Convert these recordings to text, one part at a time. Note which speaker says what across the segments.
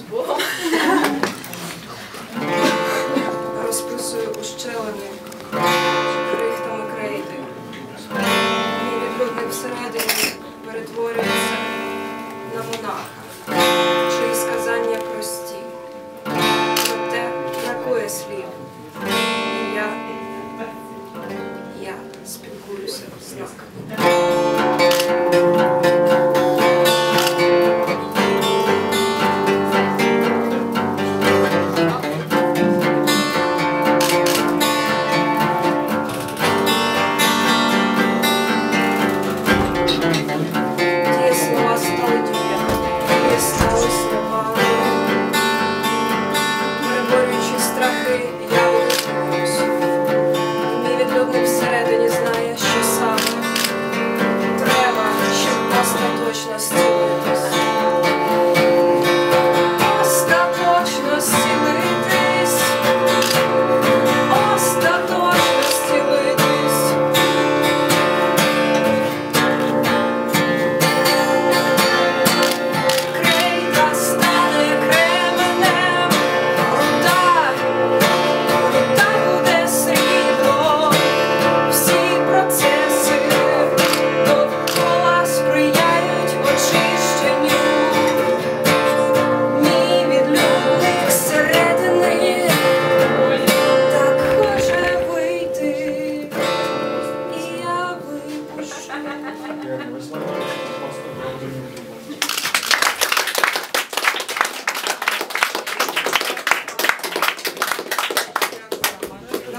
Speaker 1: з Богом.
Speaker 2: Розписую ущелини, крихтами крейди. Мій відбивник всередині перетворюється на монах.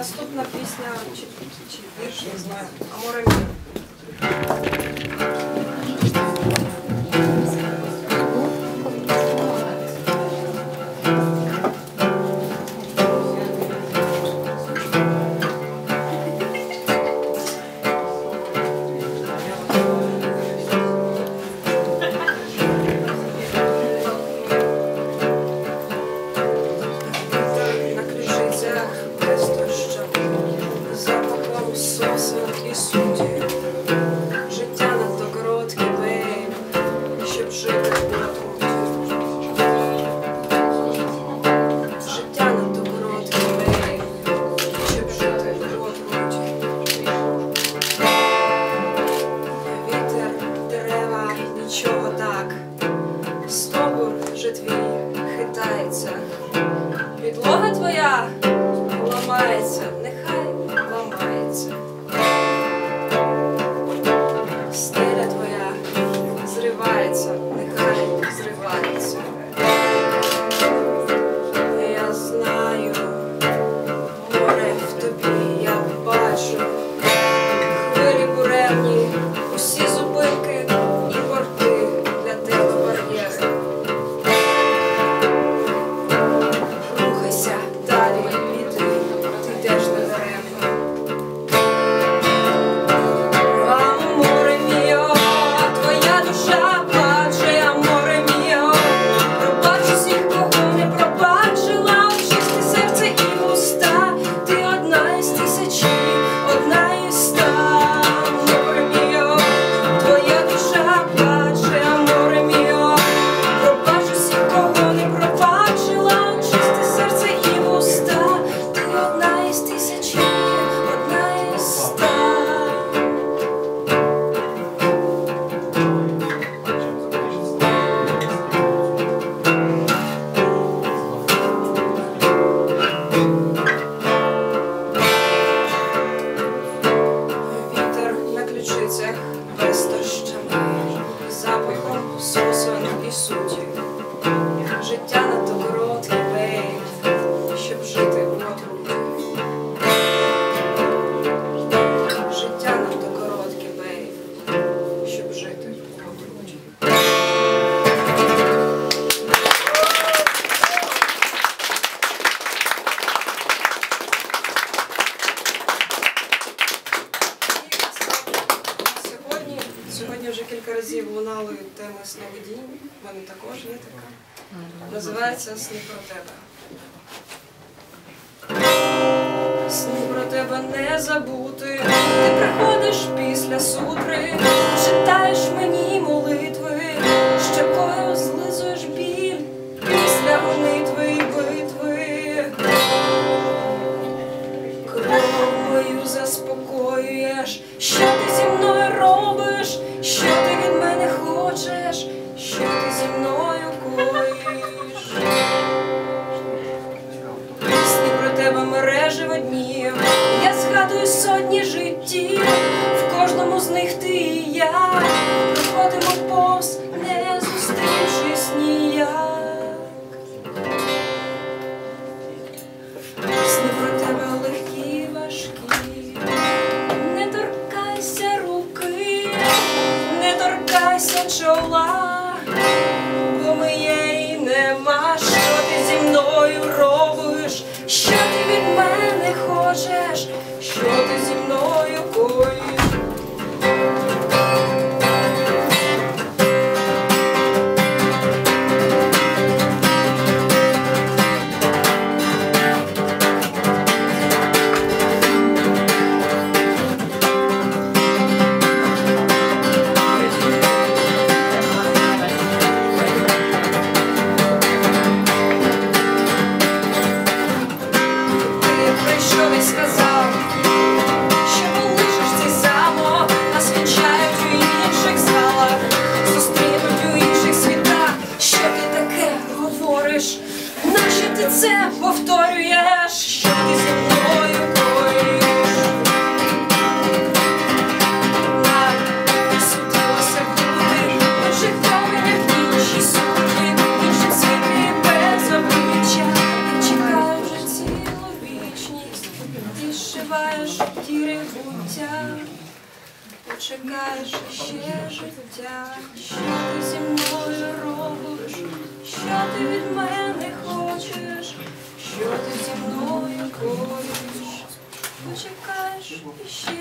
Speaker 2: Наступна пісня чи вірш, не знаю, Аморемі. табор вже твій хитається, підлога твоя ламається, нехай ламається. Декілька разів лунали теми сновидінь, в мене також є така. Називається Сни про тебе. Сни про тебе не забути, ти приходиш після сутри, читаєш мені. Love. вишиваєш в тіри буття, почекаєш ще життя, що ти зі мною робиш, що ти від мене хочеш, що ти зі мною коїш, почекаєш іще.